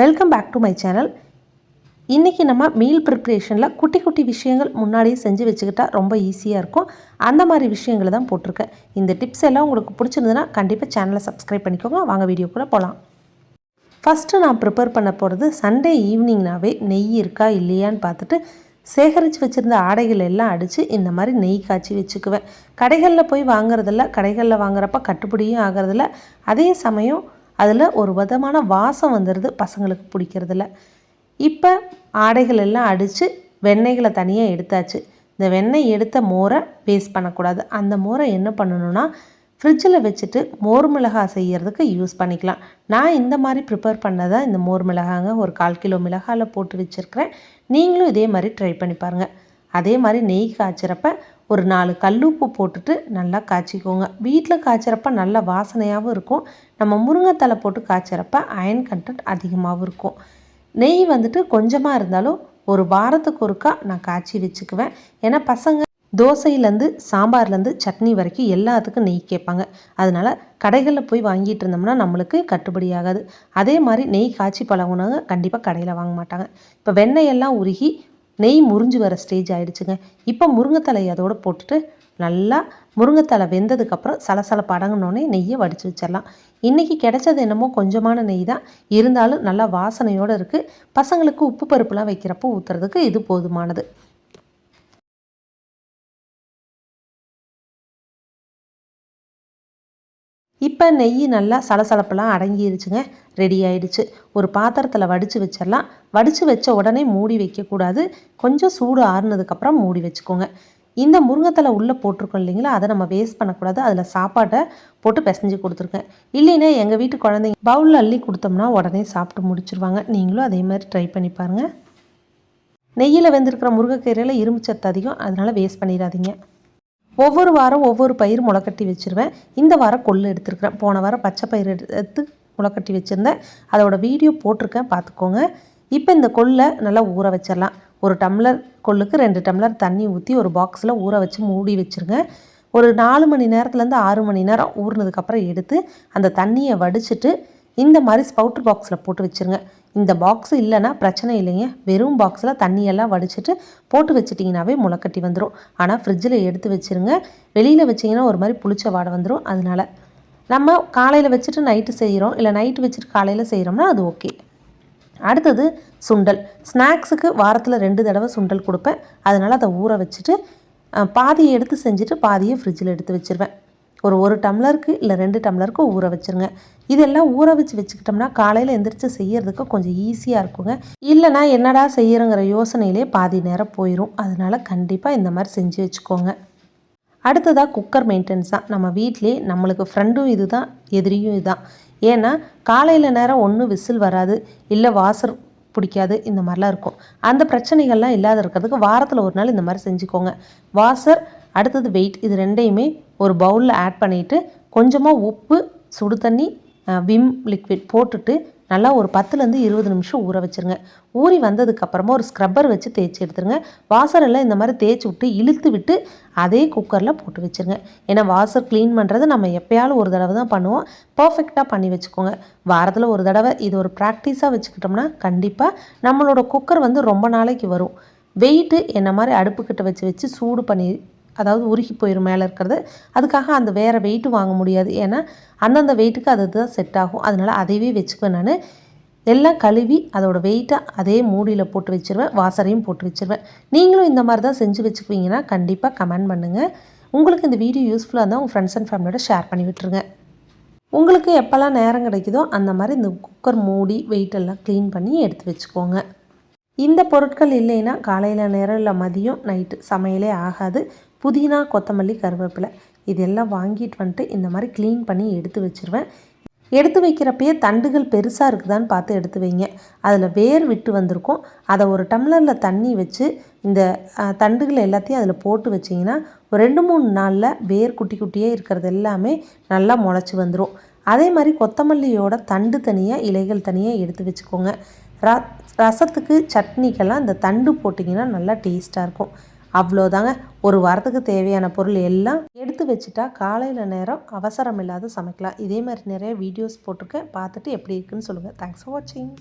Welcome back to my channel இன்றைக்கி நம்ம meal ப்ரிப்ரேஷனில் குட்டி குட்டி விஷயங்கள் முன்னாடியே செஞ்சு வச்சுக்கிட்டா ரொம்ப ஈஸியாக இருக்கும். அந்த மாதிரி விஷயங்களை தான் போட்டிருக்கேன். இந்த டிப்ஸ் எல்லாம் உங்களுக்கு பிடிச்சிருந்ததுன்னா கண்டிப்பாக சேனலை சப்ஸ்கிரைப் பண்ணிக்கோங்க. வாங்க வீடியோக்குள்ளே போகலாம் ஃபஸ்ட்டு நான் ப்ரிப்பேர் பண்ண போகிறது சண்டே ஈவினிங்னாவே நெய் இருக்கா இல்லையான்னு பார்த்துட்டு சேகரித்து வச்சுருந்த ஆடைகள் எல்லாம் அடித்து இந்த மாதிரி நெய் காய்ச்சி வச்சுக்குவேன். கடைகளில் போய் வாங்குறதில்ல. கடைகளில் வாங்குறப்ப கட்டுப்படியும் ஆகிறதில்ல. அதே சமயம் அதில் ஒரு விதமான வாசம் வந்துடுது பசங்களுக்கு பிடிக்கிறதுல. இப்போ ஆடைகள் எல்லாம் அடித்து வெண்ணெய்களை தனியாக எடுத்தாச்சு. இந்த வெண்ணெய் எடுத்த மோரை வேஸ்ட் பண்ணக்கூடாது. அந்த மோரை என்ன பண்ணணும்னா ஃப்ரிட்ஜில் வச்சுட்டு மோர் மிளகாய் செய்கிறதுக்கு யூஸ் பண்ணிக்கலாம். நான் இந்த மாதிரி ப்ரிப்பேர் பண்ணதை இந்த மோர் மிளகாங்க ஒரு கால் கிலோ மிளகாயில் போட்டு வச்சுருக்கிறேன். நீங்களும் இதே மாதிரி ட்ரை பண்ணி பாருங்கள் அதே மாதிரி நெய் காய்ச்சிறப்ப ஒரு நாலு கல்லுப்பு போட்டுட்டு நல்லா காய்ச்சிக்கோங்க. வீட்டில் காய்ச்சிறப்ப நல்ல வாசனையாகவும் இருக்கும். நம்ம முருங்கைத்தலை போட்டு காய்ச்சிறப்ப அயன் கண்டென்ட் அதிகமாகவும் இருக்கும். நெய் வந்துட்டு கொஞ்சமாக இருந்தாலும் ஒரு வாரத்துக்கு ஒருக்கா நான் காய்ச்சி வச்சுக்குவேன். ஏன்னா பசங்க தோசையிலேருந்து சாம்பார்லேருந்து சட்னி வரைக்கும் எல்லாத்துக்கும் நெய் கேட்பாங்க. அதனால் கடைகளில் போய் வாங்கிட்டு இருந்தோம்னா நம்மளுக்கு கட்டுப்படி ஆகாது. அதே மாதிரி நெய் காய்ச்சி பழகுனவங்க கண்டிப்பாக கடையில் வாங்க மாட்டாங்க. இப்போ வெண்ணெயெல்லாம் உருகி நெய் முறிஞ்சு வர ஸ்டேஜ் ஆகிடுச்சுங்க இப்போ முருங்கைத்தலை அதோடு போட்டுட்டு நல்லா முருங்கைத்தலை வெந்ததுக்கப்புறம் சலசலப்பு அடங்கினோடனே நெய்யை வடித்து வச்சிடலாம். இன்றைக்கி கிடைச்சது என்னமோ கொஞ்சமான நெய் தான். இருந்தாலும் நல்லா வாசனையோடு இருக்குது பசங்களுக்கு உப்பு பருப்புலாம் வைக்கிறப்போ ஊற்றுறதுக்கு இது போதுமானது. இப்போ நெய் நல்லா சலசலப்பெல்லாம் அடங்கிருச்சுங்க. ரெடி ஆயிடுச்சு. ஒரு பாத்திரத்தில் வடித்து வச்சிடலாம் வடித்து வச்ச உடனே மூடி வைக்கக்கூடாது கொஞ்சம் சூடு ஆறுனதுக்கப்புறம் மூடி வச்சுக்கோங்க. இந்த முருங்கைத்தலை உள்ளே போட்டிருக்கோம் இல்லைங்களா? அதை நம்ம வேஸ்ட் பண்ணக்கூடாது. அதில் சாப்பாட்டை போட்டு பிசைஞ்சு கொடுத்துருக்கேன். இல்லைன்னா எங்கள் வீட்டு குழந்தைங்க பவுலில் அள்ளி கொடுத்தோம்னா உடனே சாப்பிட்டு முடிச்சிருவாங்க. நீங்களும் அதே மாதிரி ட்ரை பண்ணி பாருங்கள் நெய்யில் வெந்திருக்கிற முருங்கைக்கீரையில் இரும்பு சத்து அதிகம். அதனால் வேஸ்ட் பண்ணிடாதீங்க. ஒவ்வொரு வாரம் ஒவ்வொரு பயிர் முளைக்கட்டி வச்சுருவேன். இந்த வாரம் கொள்ளு எடுத்துருக்கிறேன். போன வாரம் பச்சை பயிர் எடுத்து முளைக்கட்டி வச்சுருந்தேன். அதோடய வீடியோ போட்டிருக்கேன். பார்த்துக்கோங்க. இப்போ இந்த கொள்ளை நல்லா ஊற வச்சிடலாம் ஒரு டம்ளர் கொள்ளுக்கு ரெண்டு டம்ளர் தண்ணி ஊற்றி ஒரு பாக்ஸில் ஊற வச்சு மூடி வச்சுருங்க. ஒரு நாலு மணி நேரத்துலேருந்து ஆறு மணி நேரம் ஊறினதுக்கப்புறம் எடுத்து அந்த தண்ணியை வடிச்சிட்டு இந்த மாதிரி ஸ்பவுட்ரு பாக்ஸில் போட்டு வச்சுருங்க. இந்த பாக்ஸ் இல்லைன்னா பிரச்சனை இல்லைங்க. வெறும் பாக்ஸில் தண்ணியெல்லாம் வடிச்சிட்டு போட்டு வச்சிட்டிங்கனாவே முளைக்கட்டி வந்துடும் ஆனால் ஃப்ரிட்ஜில் எடுத்து வச்சுருங்க. வெளியில் வச்சிங்கன்னா ஒரு மாதிரி புளிச்ச வாடை வந்துடும் அதனால் நம்ம காலையில் வச்சுட்டு நைட்டு செய்கிறோம் இல்லை நைட்டு வச்சுட்டு காலையில் செய்கிறோம்னா அது ஓகே அடுத்தது சுண்டல். ஸ்நாக்ஸுக்கு வாரத்தில் ரெண்டு தடவை சுண்டல் கொடுப்பேன். அதனால் அதை ஊற வச்சுட்டு பாதியை எடுத்து செஞ்சுட்டு பாதியை ஃப்ரிட்ஜில் எடுத்து வச்சுருவேன். ஒரு ஒரு டம்ளருக்கு இல்லை ரெண்டு டம்ளருக்கு ஊற வச்சுருங்க. இதெல்லாம் ஊற வச்சு வச்சுக்கிட்டோம்னா காலையில் எந்திரிச்சு செய்யறதுக்கு கொஞ்சம் ஈஸியாக இருக்குங்க. இல்லைனா என்னடா செய்யறங்கிற யோசனையிலே பாதி நேரம் போயிடும் அதனால் கண்டிப்பாக இந்த மாதிரி செஞ்சு வச்சுக்கோங்க. அடுத்ததாக குக்கர் மெயின்டெனன்ஸ் தான் நம்ம வீட்லேயே நம்மளுக்கு ஃப்ரெண்டும் இது தான் எதிரியும் இதுதான் ஏன்னா காலையில் நேரம் ஒன்றும் விசில் வராது இல்லை வாசர் பிடிக்காது இந்த மாதிரிலாம் இருக்கும். அந்த பிரச்சனைகள்லாம் இல்லாத இருக்கிறதுக்கு வாரத்தில் ஒரு நாள் இந்த மாதிரி செஞ்சுக்கோங்க. வாசர் அடுத்தது வெயிட் இது ரெண்டையுமே ஒரு பவுலில் ஆட் பண்ணிவிட்டு கொஞ்சமாக உப்பு சுடு தண்ணி விம் லிக்விட் போட்டுட்டு நல்லா ஒரு பத்துலேருந்து இருபது நிமிஷம் ஊற வச்சுருங்க. ஊறி வந்ததுக்கப்புறமா ஒரு ஸ்க்ரப்பர் வச்சு தேய்ச்சி எடுத்துருங்க. வாசரெல்லாம் இந்த மாதிரி தேய்ச்சி விட்டு இழுத்து விட்டு அதே குக்கரில் போட்டு வச்சுருங்க. ஏன்னா வாசர் க்ளீன் பண்ணுறது நம்ம எப்போயாலும் ஒரு தடவை தான் பண்ணுவோம். பர்ஃபெக்டாக பண்ணி வச்சுக்கோங்க. வாரத்தில் ஒரு தடவை இது ஒரு ப்ராக்டிஸாக வச்சுக்கிட்டோம்னா கண்டிப்பாக நம்மளோட குக்கர் வந்து ரொம்ப நாளைக்கு வரும். வெயிட்டு என்ன மாதிரி அடுப்புக்கிட்ட வச்சு வச்சு சூடு பண்ணி அதாவது உருகி போயிடும் மேலே இருக்கிறது. அதுக்காக அந்த வேறு வெயிட்டு வாங்க முடியாது. ஏன்னா அந்தந்த வெயிட்டுக்கு அது தான் செட் ஆகும். அதனால் அதையவே வச்சுக்குவேன் நான். எல்லாம் கழுவி அதோட வெயிட்டை அதே மூடியில் போட்டு வச்சுருவேன். வாசரையும் போட்டு வச்சுருவேன். நீங்களும் இந்த மாதிரி தான் செஞ்சு வச்சுக்குவீங்கன்னா கண்டிப்பாக கமெண்ட் பண்ணுங்கள் உங்களுக்கு இந்த வீடியோ யூஸ்ஃபுல்லாக இருந்தால் உங்கள் ஃப்ரெண்ட்ஸ் அண்ட் ஃபேமிலியோட ஷேர் பண்ணி விட்டுருங்க. உங்களுக்கு எப்போல்லாம் நேரம் கிடைக்குதோ அந்த மாதிரி இந்த குக்கர் மூடி வெயிட்டெல்லாம் க்ளீன் பண்ணி எடுத்து வச்சுக்கோங்க. இந்த பொருட்கள் இல்லைன்னா காலையில் நேரம் இல்லை மதியம் நைட்டு சமையலே ஆகாது. புதினா கொத்தமல்லி கருவேப்பிலை. இதெல்லாம் வாங்கிட்டு வந்துட்டு இந்த மாதிரி க்ளீன் பண்ணி எடுத்து வச்சுருவேன். எடுத்து வைக்கிறப்பயே தண்டுகள் பெருசாக இருக்குதான்னு பார்த்து எடுத்து வைங்க. அதில் வேர் விட்டு வந்திருக்கும். அதை ஒரு டம்ளரில் தண்ணி வச்சு இந்த தண்டுகள் எல்லாத்தையும் அதில் போட்டு வச்சிங்கன்னா ஒரு ரெண்டு மூணு நாளில் வேர் குட்டி குட்டியே இருக்கிறது எல்லாமே நல்லா முளைச்சி வந்துடும் அதே மாதிரி கொத்தமல்லியோட தண்டு தனியாக இலைகள் தனியாக எடுத்து வச்சுக்கோங்க. ர ரசத்துக்கு சட்னிக்கெல்லாம் இந்த தண்டு போட்டிங்கன்னா நல்லா டேஸ்ட்டாக இருக்கும். அவ்வளோதாங்க. ஒரு வாரத்துக்கு தேவையான பொருள் எல்லாம் எடுத்து வச்சுட்டா காலையில் நேரம் அவசரம் இல்லாத சமைக்கலாம். இதே மாதிரி நிறைய வீடியோஸ் போட்டிருக்கேன். பார்த்துட்டு எப்படி இருக்குன்னு சொல்லுங்கள் தேங்க்ஸ் ஃபார் வாட்சிங்